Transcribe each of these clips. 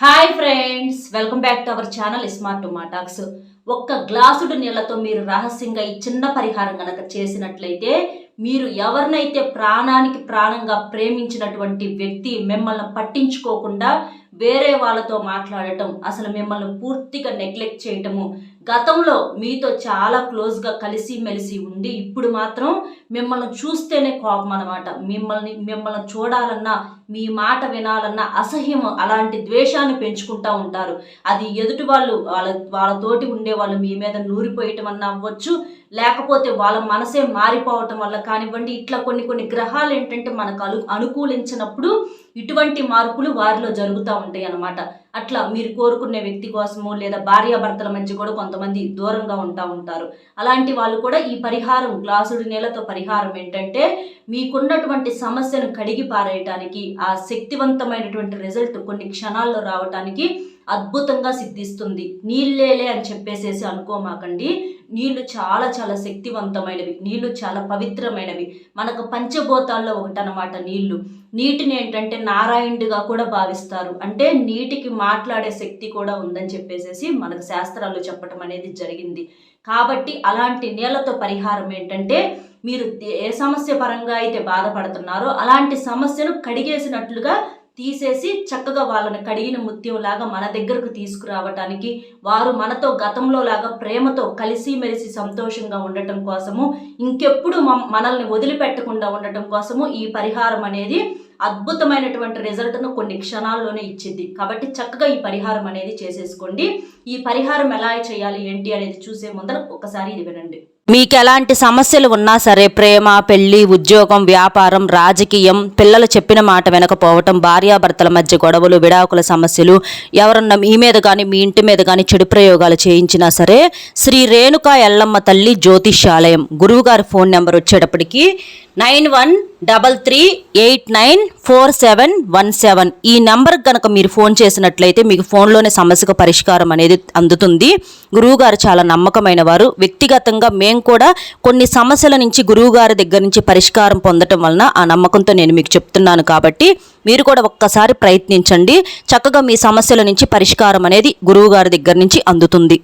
Hi friends welcome back to our channel smart talks. ఒక్క గ్లాసుడు నీళ్ళతో మీరు రహస్యంగా ఈ చిన్న పరిహారం కనుక చేసినట్లయితే మీరు ఎవరినైతే ప్రాణానికి ప్రాణంగా ప్రేమించినటువంటి వ్యక్తి మిమ్మల్ని పట్టించుకోకుండా వేరే వాళ్ళతో మాట్లాడటం అసలు మిమ్మల్ని పూర్తిగా నెగ్లెక్ట్ చేయటము గతంలో మీతో చాలా క్లోజ్గా కలిసి మెలిసి ఉండి ఇప్పుడు మాత్రం మిమ్మల్ని చూస్తేనే కోపం అనమాట మిమ్మల్ని మిమ్మల్ని చూడాలన్నా మీ మాట వినాలన్నా అసహ్యం అలాంటి ద్వేషాన్ని పెంచుకుంటూ ఉంటారు. అది ఎదుటి వాళ్ళు వాళ్ళ వాళ్ళతోటి ఉండే వాళ్ళు మీ మీద నూరిపోయటం అన్నా అవ్వచ్చు లేకపోతే వాళ్ళ మనసే మారిపోవటం వల్ల కానివ్వండి ఇట్లా కొన్ని కొన్ని గ్రహాలు ఏంటంటే మనకు అను అనుకూలించినప్పుడు ఇటువంటి మార్పులు వారిలో జరుగుతూ ఉంటాయి అన్నమాట అట్లా మీరు కోరుకునే వ్యక్తి కోసము లేదా భార్యాభర్తల మధ్య కూడా కొంతమంది దూరంగా ఉంటా ఉంటారు. అలాంటి వాళ్ళు కూడా ఈ పరిహారం గ్లాసుడి నేలతో పరిహారం ఏంటంటే మీకున్నటువంటి సమస్యను కడిగి పారేయటానికి ఆ శక్తివంతమైనటువంటి రిజల్ట్ కొన్ని క్షణాల్లో రావటానికి అద్భుతంగా సిద్ధిస్తుంది. నీళ్ళేలే అని చెప్పేసేసి అనుకోమాకండి. నీళ్ళు చాలా చాలా శక్తివంతమైనవి నీళ్ళు చాలా పవిత్రమైనవి. మనకు పంచభూతాల్లో ఒకటనమాట నీళ్ళు నీటిని ఏంటంటే నారాయణుడిగా కూడా భావిస్తారు. అంటే నీటికి మాట్లాడే శక్తి కూడా ఉందని చెప్పేసేసి మనకు శాస్త్రాలు చెప్పటం అనేది జరిగింది. కాబట్టి అలాంటి నీళ్ళతో పరిహారం ఏంటంటే మీరు ఏ సమస్య పరంగా అయితే బాధపడుతున్నారో అలాంటి సమస్యను కడిగేసినట్లుగా తీసేసి చక్కగా వాళ్ళని కడిగిన ముత్యంలాగా మన దగ్గరకు తీసుకురావటానికి వారు మనతో గతంలో లాగా ప్రేమతో కలిసిమెలిసి సంతోషంగా ఉండటం కోసము ఇంకెప్పుడు మ- మనల్ని వదిలిపెట్టకుండా ఉండటం కోసము ఈ పరిహారం అనేది అద్భుతమైనటువంటి రిజల్ట్ను కొన్ని క్షణాల్లోనే ఇచ్చింది. కాబట్టి చక్కగా ఈ పరిహారం అనేది చేసేసుకోండి. ఈ పరిహారం ఎలా చేయాలి ఏంటి అనేది చూసే ముందర ఒకసారి ఇది వినండి. మీకు ఎలాంటి సమస్యలు ఉన్నా సరే ప్రేమ పెళ్ళి ఉద్యోగం వ్యాపారం రాజకీయం పిల్లలు చెప్పిన మాట వినకపోవటం భార్యాభర్తల మధ్య గొడవలు విడాకుల సమస్యలు ఎవరన్నా మీ మీద కానీ మీ ఇంటి మీద కానీ చెడు ప్రయోగాలు చేయించినా సరే శ్రీ రేణుకా ఎల్లమ్మ తల్లి జ్యోతిష్యాలయం గురువుగారి ఫోన్ నెంబర్ వచ్చేటప్పటికి nine one double three eight nine four seven one seven. ఈ నెంబర్కి కనుక మీరు ఫోన్ చేసినట్లయితే మీకు ఫోన్లోనే సమస్యకు పరిష్కారం అనేది అందుతుంది. గురువుగారు చాలా నమ్మకమైన వారు. వ్యక్తిగతంగా మేము కూడా కొన్ని సమస్యల నుంచి గురువుగారి దగ్గర నుంచి పరిష్కారం పొందటం వలన ఆ నమ్మకంతో నేను మీకు చెప్తున్నాను కాబట్టి మీరు కూడా ఒక్కసారి ప్రయత్నించండి. చక్కగా మీ సమస్యల నుంచి పరిష్కారం అనేది గురువుగారి దగ్గర నుంచి అందుతుంది.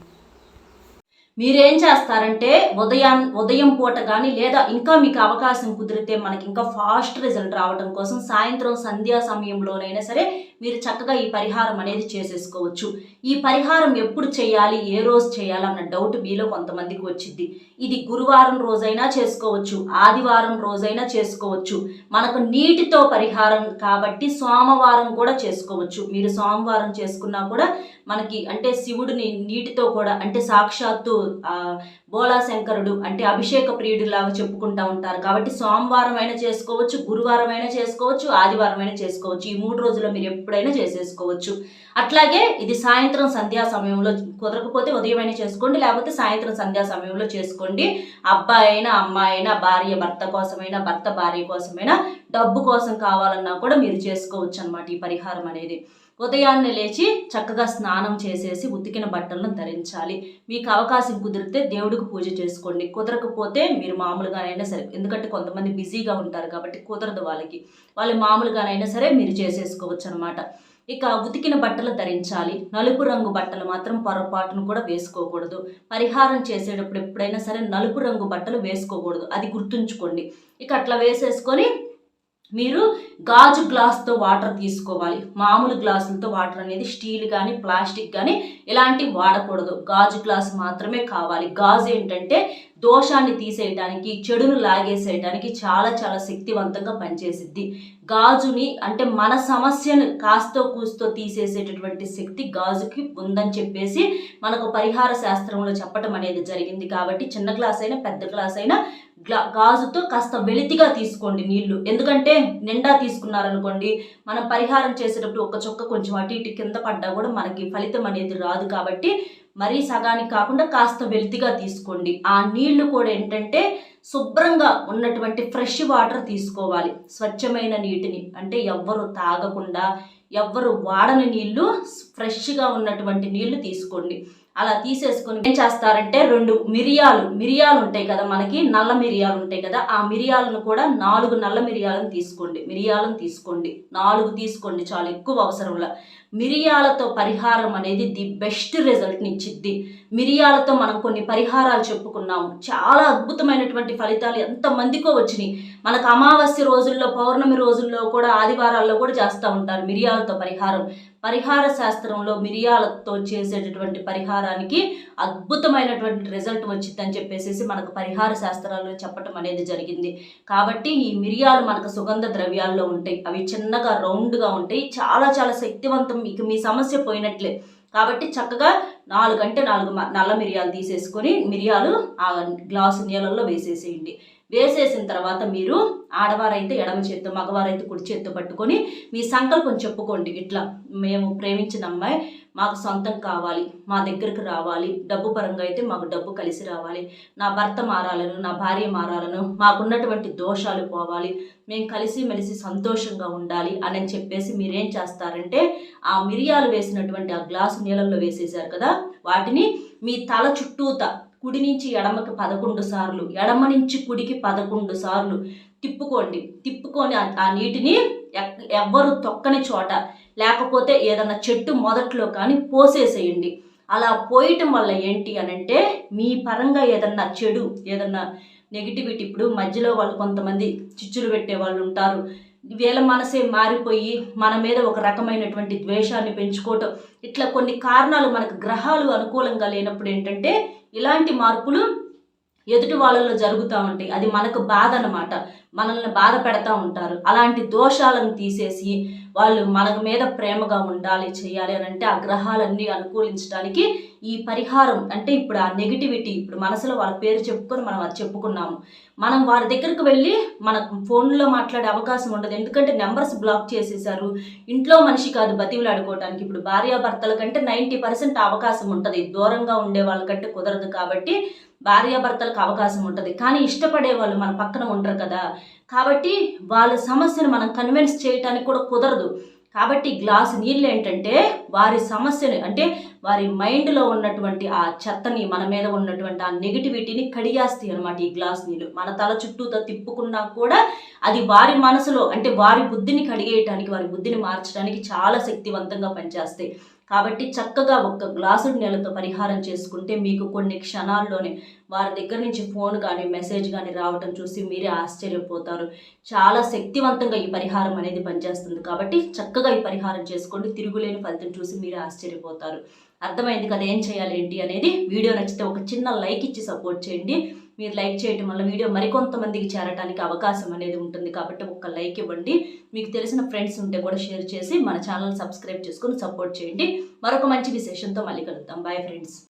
మీరేం చేస్తారంటే ఉదయం ఉదయం పూట కానీ లేదా ఇంకా మీకు అవకాశం కుదిరితే మనకి ఇంకా ఫాస్ట్ రిజల్ట్ రావడం కోసం సాయంత్రం సంధ్యా సమయంలోనైనా సరే మీరు చక్కగా ఈ పరిహారం అనేది చేసేసుకోవచ్చు. ఈ పరిహారం ఎప్పుడు చేయాలి ఏ రోజు చేయాలి అన్న డౌట్ మీలో కొంతమందికి వచ్చింది ఇది గురువారం రోజైనా చేసుకోవచ్చు ఆదివారం రోజైనా చేసుకోవచ్చు. మనకు నీటితో పరిహారం కాబట్టి సోమవారం కూడా చేసుకోవచ్చు. మీరు సోమవారం చేసుకున్నా కూడా మనకి అంటే శివుడిని నీటితో కూడా అంటే సాక్షాత్తు ఆ, బోలా శంకరుడు అంటే అభిషేక ప్రియుడు లాగా చెప్పుకుంటా ఉంటారు. కాబట్టి సోమవారం అయినా చేసుకోవచ్చు గురువారం అయినా చేసుకోవచ్చు ఆదివారం అయినా చేసుకోవచ్చు. ఈ మూడు రోజుల్లో మీరు ఎప్పుడైనా చేసేసుకోవచ్చు. అట్లాగే ఇది సాయంత్రం సంధ్యా సమయంలో కుదరకపోతే ఉదయం అయినా చేసుకోండి లేకపోతే సాయంత్రం సంధ్యా సమయంలో చేసుకోండి. అబ్బాయి అయినా అమ్మాయి అయినా భార్య భర్త కోసమైనా భర్త భార్య కోసమైనా డబ్బు కోసం కావాలన్నా కూడా మీరు చేసుకోవచ్చు అనమాట ఈ పరిహారం అనేది. ఉదయాన్నే లేచి చక్కగా స్నానం చేసేసి ఉతికిన బట్టలను ధరించాలి. మీకు అవకాశం కుదిరితే దేవుడికి పూజ చేసుకోండి. కుదరకపోతే మీరు మామూలుగానైనా సరే ఎందుకంటే కొంతమంది బిజీగా ఉంటారు కాబట్టి కుదరదు వాళ్ళకి. వాళ్ళు మామూలుగానైనా సరే మీరు చేసేసుకోవచ్చు అనమాట ఇక ఉతికిన బట్టలు ధరించాలి. నలుపు రంగు బట్టలు మాత్రం పొరపాటును కూడా వేసుకోకూడదు. పరిహారం చేసేటప్పుడు ఎప్పుడైనా సరే నలుపు రంగు బట్టలు వేసుకోకూడదు. అది గుర్తుంచుకోండి. ఇక అట్లా వేసేసుకొని మీరు గాజు గ్లాస్తో వాటర్ తీసుకోవాలి. మామూలు గ్లాసులతో వాటర్ అనేది స్టీల్ కానీ ప్లాస్టిక్ కానీ ఇలాంటివి వాడకూడదు. గాజు గ్లాస్ మాత్రమే కావాలి. గాజు ఏంటంటే దోషాన్ని తీసేయడానికి చెడును లాగేసేయడానికి చాలా చాలా శక్తివంతంగా పనిచేసిద్ది. గాజుని అంటే మన సమస్యను కాస్తో కూస్తో తీసేసేటటువంటి శక్తి గాజుకి ఉందని చెప్పేసి మనకు పరిహార శాస్త్రంలో చెప్పటం అనేది జరిగింది కాబట్టి చిన్న గ్లాస్ అయినా పెద్ద గ్లాస్ అయినా గ్లా గాజుతో కాస్త వెలితిగా తీసుకోండి నీళ్ళు. ఎందుకంటే నిండా తీసుకున్నారనుకోండి మనం పరిహారం చేసేటప్పుడు ఒక చొక్క కొంచెం అటు ఇటు కింద పడ్డా కూడా మనకి ఫలితం అనేది రాదు కాబట్టి మరీ సగానికి కాకుండా కాస్త వెల్తిగా తీసుకోండి. ఆ నీళ్ళు కూడా ఏంటంటే శుభ్రంగా ఉన్నటువంటి ఫ్రెష్ వాటర్ తీసుకోవాలి. స్వచ్ఛమైన నీటిని. అంటే ఎవ్వరు తాగకుండా ఎవ్వరు వాడని నీళ్ళు ఫ్రెష్గా ఉన్నటువంటి నీళ్ళు తీసుకోండి. అలా తీసేసుకొని ఏం చేస్తారంటే రెండు మిరియాలు మిరియాలు ఉంటాయి కదా మనకి నల్ల మిరియాలు ఉంటాయి కదా ఆ మిరియాలను కూడా నాలుగు నల్ల మిరియాలను తీసుకోండి. మిరియాలను తీసుకోండి. నాలుగు తీసుకోండి చాలా ఎక్కువ అవసరంలో మిరియాలతో పరిహారం అనేది ది బెస్ట్ రిజల్ట్ని ఇచ్చిద్ది. మిరియాలతో మనం కొన్ని పరిహారాలు చెప్పుకున్నాము. చాలా అద్భుతమైనటువంటి ఫలితాలు ఎంతమందికో వచ్చినాయి. మనకు అమావాస్య రోజుల్లో పౌర్ణమి రోజుల్లో కూడా ఆదివారాల్లో కూడా చేస్తూ ఉంటారు మిరియాలతో పరిహారం. పరిహార శాస్త్రంలో మిరియాలతో చేసేటటువంటి పరిహారానికి అద్భుతమైనటువంటి రిజల్ట్ వచ్చిందని చెప్పేసి మనకు పరిహార శాస్త్రాల్లో చెప్పటం అనేది జరిగింది. కాబట్టి ఈ మిరియాలు మనకు సుగంధ ద్రవ్యాల్లో ఉంటాయి. అవి చిన్నగా రౌండ్గా ఉంటాయి. చాలా చాలా శక్తివంతం. మీకు మీ సమస్య పోయినట్లే. కాబట్టి చక్కగా నాలుగు అంటే నాలుగు మ- నల్ల మిరియాలు తీసేసుకొని మిరియాలు ఆ గ్లాసు నీళ్ళల్లో వేసేసేయండి. వేసేసిన తర్వాత మీరు ఆడవారైతే ఎడమ చేత్తో మగవారైతే కుడి చేత్తో పట్టుకొని మీ సంకల్పం చెప్పుకోండి. ఇట్లా మేము ప్రేమించిన అమ్మాయి మాకు సొంతం కావాలి మా దగ్గరకు రావాలి డబ్బు పరంగా అయితే మాకు డబ్బు కలిసి రావాలి నా భర్త మారాలను నా భార్య మారాలను మాకున్నటువంటి దోషాలు పోవాలి మేము కలిసి మెలిసి సంతోషంగా ఉండాలి అని చెప్పేసి మీరేం చేస్తారంటే ఆ మిరియాలు వేసినటువంటి ఆ గ్లాసు నీళ్ళల్లో వేసేసారు కదా వాటిని మీ తల చుట్టూత కుడి నుంచి ఎడమకి పదకొండు సార్లు ఎడమ నుంచి కుడికి పదకొండు సార్లు తిప్పుకోండి. తిప్పుకొని ఆ- నీటిని ఎవ్వరు తొక్కని చోట లేకపోతే ఏదన్నా చెట్టు మొదట్లో కానీ పోసేసేయండి. అలా పోయటం వల్ల ఏంటి అని అంటే మీ పరంగా ఏదన్నా చెడు ఏదన్నా నెగిటివిటీ ఇప్పుడు మధ్యలో వాళ్ళు కొంతమంది చిచ్చులు పెట్టే వాళ్ళు ఉంటారు. వీళ్ళ మనసే మారిపోయి మన మీద ఒక రకమైనటువంటి ద్వేషాన్ని పెంచుకోవటం. ఇట్లా కొన్ని కారణాలు మనకు గ్రహాలు అనుకూలంగా లేనప్పుడు ఏంటంటే ఇలాంటి మార్పులు ఎదుటి వాళ్ళలో జరుగుతూ ఉంటాయి. అది మనకు బాధ అన్నమాట. మనల్ని బాధ పెడతా ఉంటారు. అలాంటి దోషాలను తీసేసి వాళ్ళు మన మీద ప్రేమగా ఉండాలి చేయాలి అని అంటే ఆ గ్రహాలన్నీ అనుకూలించడానికి ఈ పరిహారం అంటే ఇప్పుడు ఆ నెగిటివిటీ ఇప్పుడు మనసులో వాళ్ళ పేరు చెప్పుకొని మనం అది చెప్పుకున్నాము. మనం వారి దగ్గరకు వెళ్ళి మన ఫోన్లో మాట్లాడే అవకాశం ఉండదు. ఎందుకంటే నెంబర్స్ బ్లాక్ చేసేసారు ఇంట్లో మనిషి కాదు బతివులాడుకోవడానికి ఇప్పుడు భార్యాభర్తల కంటే నైంటీ పర్సెంట్ అవకాశం ఉంటుంది. దూరంగా ఉండే వాళ్ళకంటే కుదరదు కాబట్టి భార్యాభర్తలకు అవకాశం ఉంటుంది. కానీ ఇష్టపడే వాళ్ళు మన పక్కన ఉండరు కదా. కాబట్టి వాళ్ళ సమస్యను మనం కన్విన్స్ చేయటానికి కూడా కుదరదు. కాబట్టి గ్లాస్ నీళ్ళు ఏంటంటే వారి సమస్యని అంటే వారి మైండ్లో ఉన్నటువంటి ఆ చెత్తని మన మీద ఉన్నటువంటి ఆ నెగిటివిటీని కడిగేస్తాయి అనమాట ఈ గ్లాస్ నీళ్ళు. మన తల చుట్టూతో తిప్పుకున్నా కూడా అది వారి మనసులో అంటే వారి బుద్ధిని కడిగేయటానికి వారి బుద్ధిని మార్చడానికి చాలా శక్తివంతంగా పనిచేస్తాయి. కాబట్టి చక్కగా ఒక్క గ్లాసుడు నీళ్ళతో పరిహారం చేసుకుంటే మీకు కొన్ని క్షణాల్లోనే వారి దగ్గర నుంచి ఫోన్ కానీ మెసేజ్ కానీ రావటం చూసి మీరే ఆశ్చర్యపోతారు. చాలా శక్తివంతంగా ఈ పరిహారం అనేది పనిచేస్తుంది. కాబట్టి చక్కగా ఈ పరిహారం చేసుకోండి. తిరుగులేని ఫలితం చూసి మీరే ఆశ్చర్యపోతారు. అర్థమైంది కదా ఏం చేయాలి ఏంటి అనేది? వీడియో నచ్చితే ఒక చిన్న లైక్ ఇచ్చి సపోర్ట్ చేయండి. మీరు లైక్ చేయడం వల్ల వీడియో మరికొంతమందికి చేరడానికి అవకాశం అనేది ఉంటుంది కాబట్టి ఒక లైక్ ఇవ్వండి. మీకు తెలిసిన ఫ్రెండ్స్ ఉంటే కూడా షేర్ చేసి మన ఛానల్ సబ్స్క్రైబ్ చేసుకొని సపోర్ట్ చేయండి. మరొక మంచి విశేషంతో మళ్ళీ కలుద్దాం. Bye friends